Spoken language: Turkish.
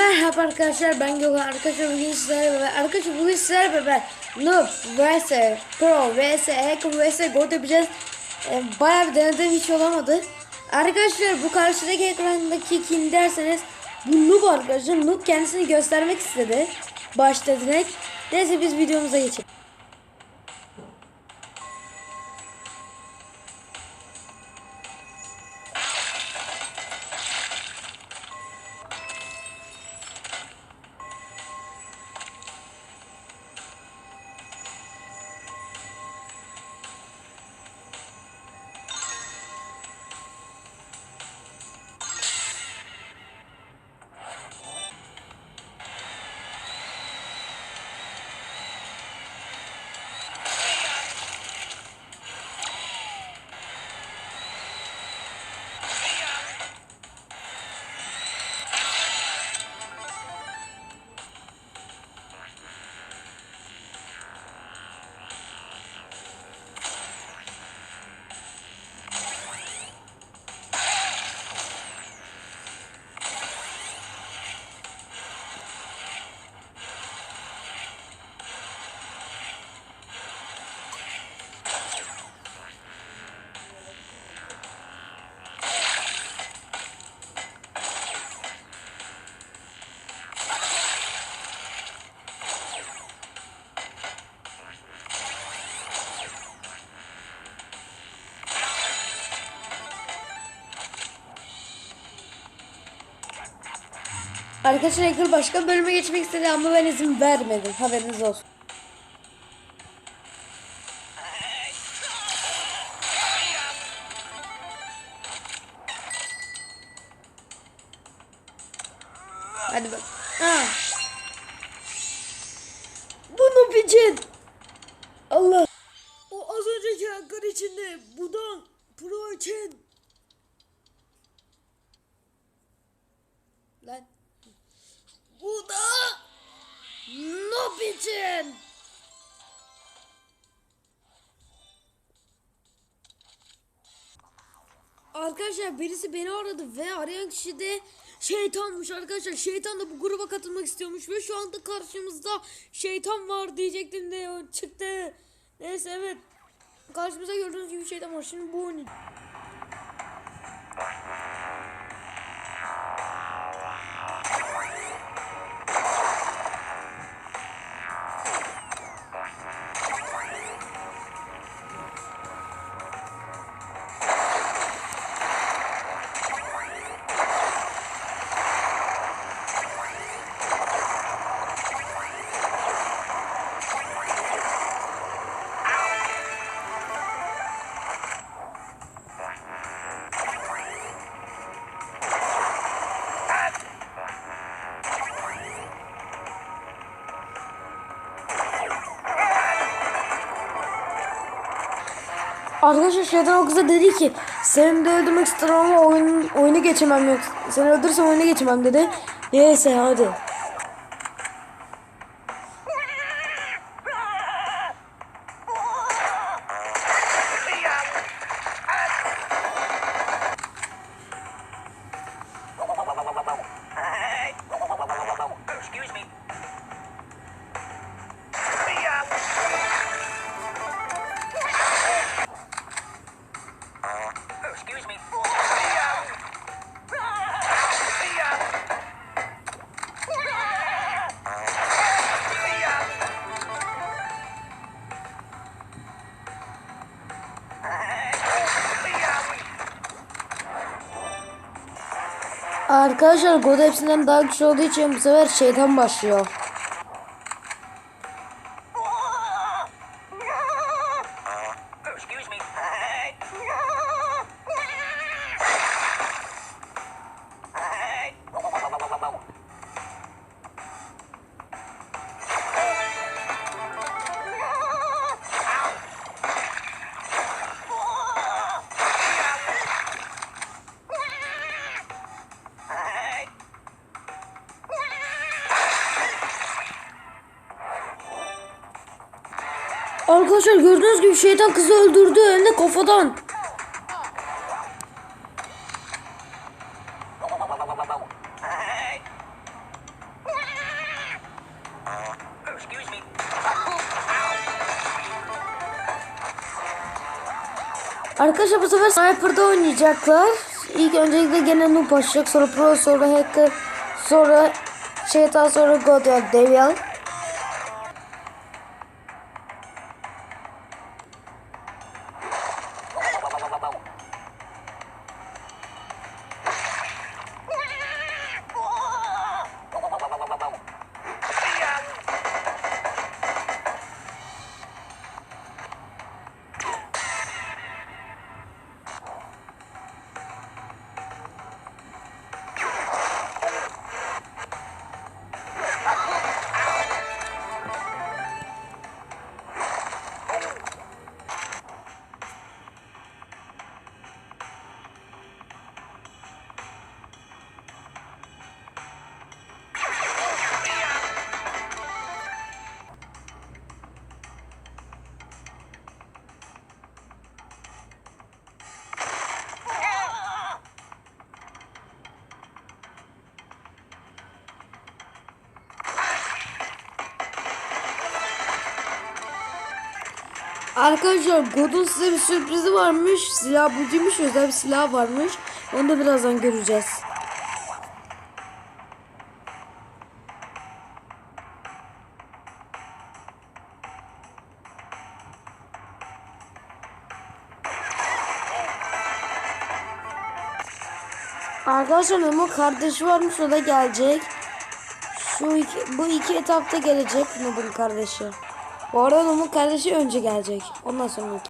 Merhaba arkadaşlar ben Gökhan. Arkadaşlar bugün sizlerle beraber arkadaşlar bugün sizlerle beraber Noob vs. Pro vs. Hacker vs. God yapacağız. Ee, Bayağı bir denedim hiç olamadı. Arkadaşlar bu karşıdaki ekrandaki kim derseniz Bu Noob arkadaşlar. Noob kendisini göstermek istedi. Başta direkt. Neyse biz videomuza geçelim Arkadaşlar Hacker başka bölüme geçmek istedi ama ben izin vermedim haberiniz olsun Hadi bak. Ha. Bunu için. Allah. O az önceki hakkın içinde budan pro için. Lan. Bu da Noob için. Arkadaşlar birisi beni aradı ve arayan kişi de şeytanmış arkadaşlar. Şeytan da bu gruba katılmak istiyormuş ve şu anda karşımızda şeytan var diyecektim de çıktı. Neyse evet. Karşımıza gördüğünüz gibi şeytan var. Şimdi bu oyunu Arkadaşlar şeytan o kıza dedi ki seni de öldürmek isterim ama oyun, oyunu geçemem yok. Seni öldürürsem oyunu geçemem dedi. Neyse hadi. Arkadaşlar God hepsinden daha güçlü olduğu için bu sefer şeytan başlıyor. Arkadaşlar gördüğünüz gibi şeytan kızı öldürdü elinde kafadan. Arkadaşlar bu sefer Sniper'da oynayacaklar. İlk öncelikle gene noob başlayacak. Sonra pro, sonra hacker, sonra şeytan, sonra god devil. Arkadaşlar God'un size bir sürprizi varmış. Silah bugünmüş özel bir silah varmış. Onu da birazdan göreceğiz. Arkadaşlar Nemo kardeşi varmış o da gelecek. Şu iki, bu iki etapta gelecek Nob'un kardeşi. Bu arada Nob'un kardeşi önce gelecek. Ondan sonra